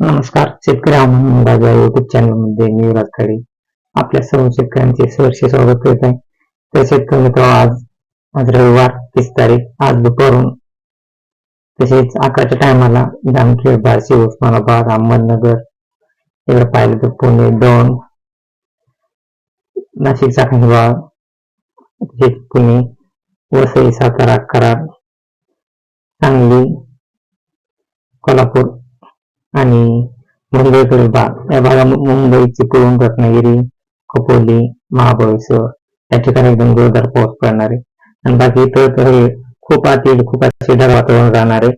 नमस्कार. शेतकरी आव्हान माझ्या युट्यूब चॅनलमध्ये मी युवराज आपल्या सर्व शेतकऱ्यांचे सहर्ष स्वागत करत आहे. तर शेतकरी मित्र आज आज रविवार तीस तारीख आज दुपारून तसेच अकराच्या टायमाला जामखेड बार्शी उस्मानाबाद अहमदनगर इकडे पाहिलं तर पुणे दोन नाशिकचा खंडवा तसेच पुणे वसई सातारा कराड सांगली कोल्हापूर आणि मुंबईकडील भाग या भागामध्ये मुंबई चिपळूण रत्नागिरी खोपोली महाबळेश्वर या ठिकाणी एकदम जोरदार पाऊस पडणार आहे. आणि बाकी इतर तर हे खूप आतील खूप असे वातावरण राहणार आहे.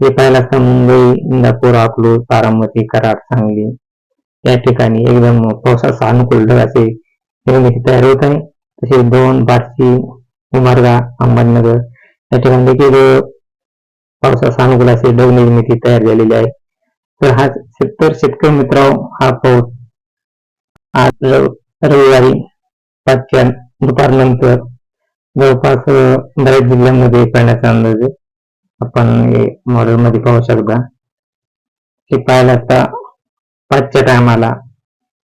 हे पाहिलं असता मुंबई इंदापूर अकलूज बारामती कराड सांगली या ठिकाणी एकदम पावसाचा अनुकूल ढगाचे असे निर्मिती तयार होत आहे. तसेच दोन बार्शी उमरगा अहमदनगर या ठिकाणी देखील पावसाचा अनुकूल असे ढग निर्मिती तयार झालेली आहे. तर हा तर शेतकरी मित्र हा पाऊस आज रविवारी पाचच्या दुपारनंतर जवळपास बऱ्याच जिल्ह्यांमध्ये पडण्याचा अंदाज आहे. आपण हे मॉडेल मध्ये पाहू शकता हे पाहायला असता पाचच्या टायमाला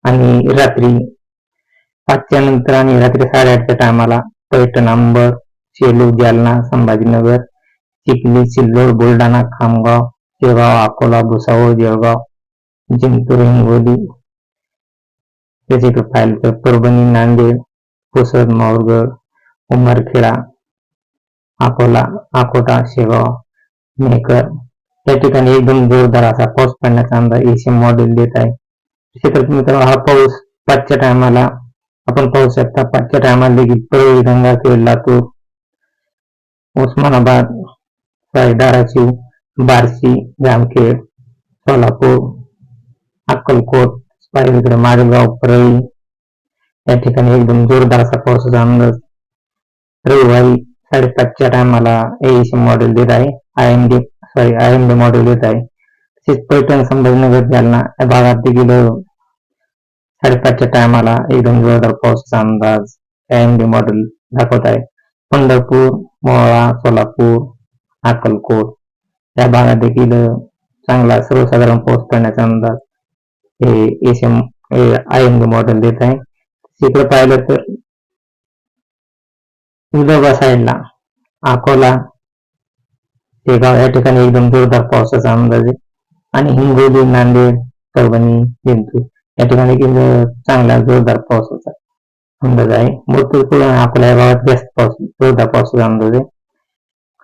आणि रात्री पाचच्या नंतर आणि रात्री साडेआठच्या टायमाला पैठण अंबर शेलू जालना संभाजीनगर चिखली सिल्लोड बुलढाणा खामगाव शेगाव अकोला भुसावळ जळगाव जिंतूर हिंगोली पाहिलं तर परभणी नांदेड पुसद माहूरगड उमरखेडा, अकोला, अकोटा शेगाव मेहकर या ठिकाणी एकदम जोरदार असा पाऊस पडण्याचा अंदाज एशियन मॉडेल देत आहे शेतात मित्रांनो हा पाऊस पाचच्या टायमाला आपण पाहू शकता पाचच्या टायमाला देखील परळी गंगाखेड लातूर उस्मानाबाद धाराशिव बार्शी जामखेड, सोलापूर, अक्कलकोट माजगाव परळी, या ठिकाणी एकदम जोरदार असा पावसाचा अंदाज रविवारी साडेपाचच्या टायमाला एसी मॉडेल देत आहे. I M D sorry I M D model देत आहे. तसेच पैठण संभाजीनगर, जालना या भागात देखील साडेपाचच्या टायमाला एकदम जोरदार पावसाचा अंदाज आय एम डी मॉडेल दाखवत आहे. पंढरपूर, मोहोळा, सोलापूर, अक्कलकोट या भागात देखील चांगला सर्वसाधारण पाऊस पडण्याचा अंदाज हे एशियन आय एम मॉडेल देत आहे. तिकडे पाहिलं तर विदर्भा साईडला अकोला शेगाव या ठिकाणी एकदम जोरदार पावसाचा अंदाज आहे. आणि हिंगोली नांदेड परभणी जिंतूर या ठिकाणी चांगला जोरदार पावसाचा अंदाज आहे. मूर्तीपूर आणि अकोला या भागात जास्त पाऊस जोरदार पावसाचा अंदाज आहे.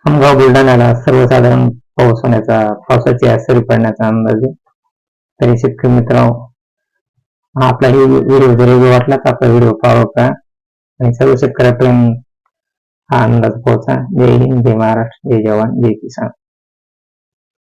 खामगाव बुलढाण्याला सर्वसाधारण पाऊस होण्याचा पावसाची सरी पडण्याचा अंदाज आहे. तरी शेतकरी मित्रांनो हा आपला ही व्हिडिओ जर योग्य वाटला तर आपला व्हिडिओ फॉलो करा. आणि सर्व शेतकऱ्यापर्यंत हा अंदाज पोहोचा. जय हिंद जय महाराष्ट्र जय जवान जय किसान.